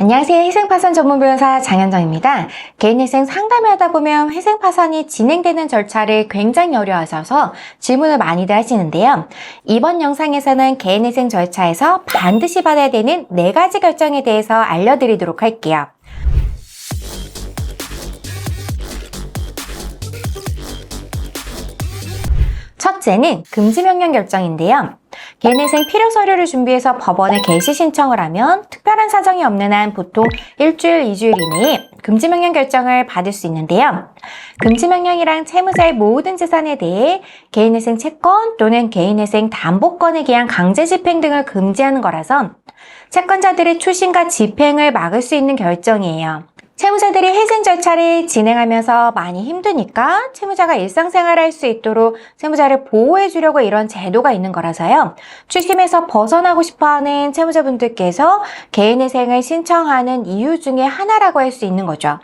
안녕하세요. 회생파산 전문 변호사 장현정입니다. 개인회생 상담을 하다 보면 회생파산이 진행되는 절차를 굉장히 어려워하셔서 질문을 많이들 하시는데요. 이번 영상에서는 개인회생 절차에서 반드시 받아야 되는 네 가지 결정에 대해서 알려드리도록 할게요. 첫째는 금지명령 결정인데요. 개인회생 필요 서류를 준비해서 법원에 개시 신청을 하면 특별한 사정이 없는 한 보통 일주일, 이주일 이내에 금지 명령 결정을 받을 수 있는데요. 금지 명령이랑 채무자의 모든 재산에 대해 개인회생 채권 또는 개인회생 담보권에 대한 강제 집행 등을 금지하는 거라서 채권자들의 추심과 집행을 막을 수 있는 결정이에요. 채무자들이 회생 절차를 진행하면서 많이 힘드니까 채무자가 일상생활을 할수 있도록 채무자를 보호해 주려고 이런 제도가 있는 거라서요. 추심에서 벗어나고 싶어하는 채무자분들께서 개인회생을 신청하는 이유 중에 하나라고 할 수 있는 거죠.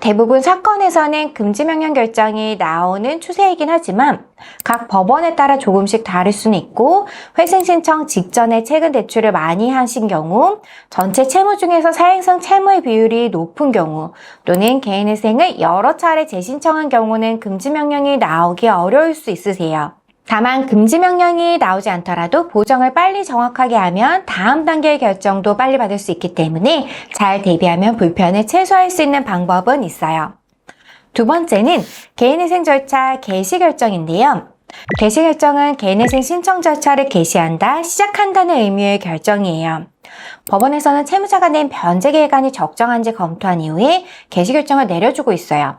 대부분 사건에서는 금지명령 결정이 나오는 추세이긴 하지만 각 법원에 따라 조금씩 다를 수는 있고 회생 신청 직전에 최근 대출을 많이 하신 경우 전체 채무 중에서 사행성 채무의 비율이 높은 경우 또는 개인회생을 여러 차례 재신청한 경우는 금지명령이 나오기 어려울 수 있으세요. 다만 금지 명령이 나오지 않더라도 보정을 빨리 정확하게 하면 다음 단계의 결정도 빨리 받을 수 있기 때문에 잘 대비하면 불편을 최소화할 수 있는 방법은 있어요. 두 번째는 개인회생 절차 개시 결정인데요. 개시 결정은 개인회생 신청 절차를 개시한다, 시작한다는 의미의 결정이에요. 법원에서는 채무자가 낸 변제 계획안이 적정한지 검토한 이후에 개시 결정을 내려주고 있어요.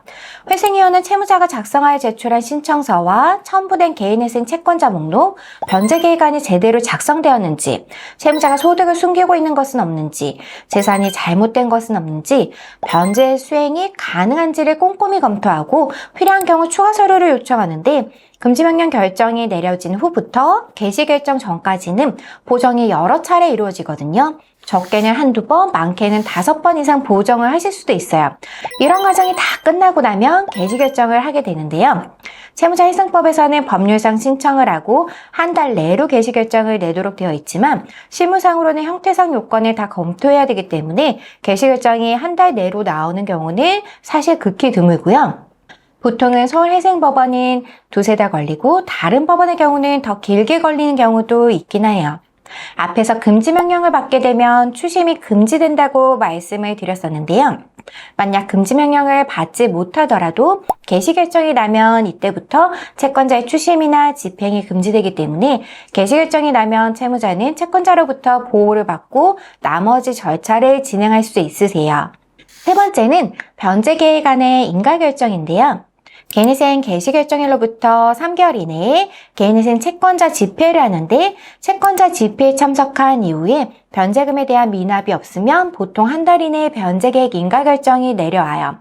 회생위원은 채무자가 작성하여 제출한 신청서와 첨부된 개인회생 채권자 목록, 변제 계획안이 제대로 작성되었는지, 채무자가 소득을 숨기고 있는 것은 없는지, 재산이 잘못된 것은 없는지, 변제 수행이 가능한지를 꼼꼼히 검토하고 필요한 경우 추가 서류를 요청하는데 금지명령 결정이 내려진 후부터 개시 결정 전까지는 보정이 여러 차례 이루어지거든요. 적게는 한두 번, 많게는 다섯 번 이상 보정을 하실 수도 있어요. 이런 과정이 다 끝나고 나면 개시 결정을 하게 되는데요. 채무자 희생법에서는 법률상 신청을 하고 한 달 내로 개시 결정을 내도록 되어 있지만 실무상으로는 형태상 요건을 다 검토해야 되기 때문에 개시 결정이 한 달 내로 나오는 경우는 사실 극히 드물고요. 보통은 서울해생법원은 두세 달 걸리고 다른 법원의 경우는 더 길게 걸리는 경우도 있긴 해요. 앞에서 금지 명령을 받게 되면 추심이 금지된다고 말씀을 드렸었는데요. 만약 금지 명령을 받지 못하더라도 개시 결정이 나면 이때부터 채권자의 추심이나 집행이 금지되기 때문에 개시 결정이 나면 채무자는 채권자로부터 보호를 받고 나머지 절차를 진행할 수 있으세요. 세 번째는 변제 계획안의 인가 결정인데요. 개인회생 개시 결정일로부터 3개월 이내에 개인회생 채권자 집회를 하는데 채권자 집회에 참석한 이후에 변제금에 대한 미납이 없으면 보통 한 달 이내에 변제계획 인가 결정이 내려와요.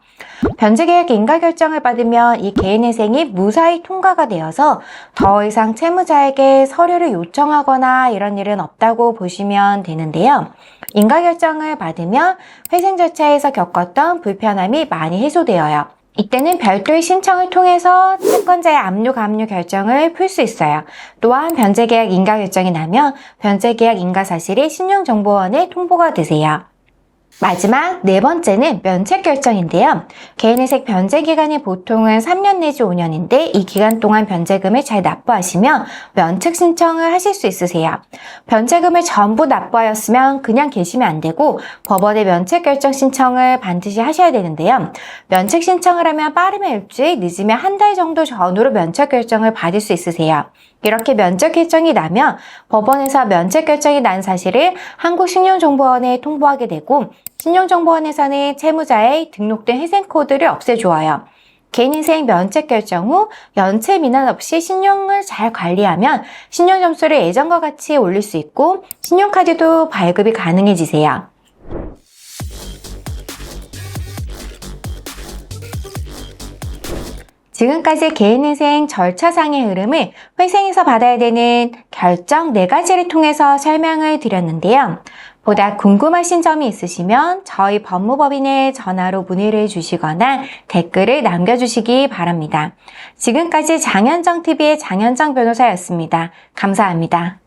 변제계획 인가 결정을 받으면 이 개인회생이 무사히 통과가 되어서 더 이상 채무자에게 서류를 요청하거나 이런 일은 없다고 보시면 되는데요. 인가 결정을 받으면 회생 절차에서 겪었던 불편함이 많이 해소되어요. 이때는 별도의 신청을 통해서 채권자의 압류 감류 결정을 풀 수 있어요. 또한 변제계약 인가 결정이 나면 변제계약 인가 사실이 신용정보원에 통보가 되세요. 마지막 네 번째는 면책 결정인데요. 개인회생 변제 기간이 보통은 3년 내지 5년인데 이 기간 동안 변제금을 잘 납부하시면 면책 신청을 하실 수 있으세요. 변제금을 전부 납부하였으면 그냥 계시면 안 되고 법원에 면책 결정 신청을 반드시 하셔야 되는데요. 면책 신청을 하면 빠르면 일주일, 늦으면 한 달 정도 전후로 면책 결정을 받을 수 있으세요. 이렇게 면책 결정이 나면 법원에서 면책 결정이 난 사실을 한국신용정보원에 통보하게 되고 신용정보원에서는 채무자의 등록된 희생코드를 없애줘요. 개인인생 면책 결정 후 연체 미납 없이 신용을 잘 관리하면 신용 점수를 예전과 같이 올릴 수 있고 신용카드도 발급이 가능해지세요. 지금까지 개인인생 절차상의 흐름을 회생에서 받아야 되는 결정 4가지를 통해서 설명을 드렸는데요. 보다 궁금하신 점이 있으시면 저희 법무법인에 전화로 문의를 주시거나 댓글을 남겨주시기 바랍니다. 지금까지 장현정TV의 장현정 변호사였습니다. 감사합니다.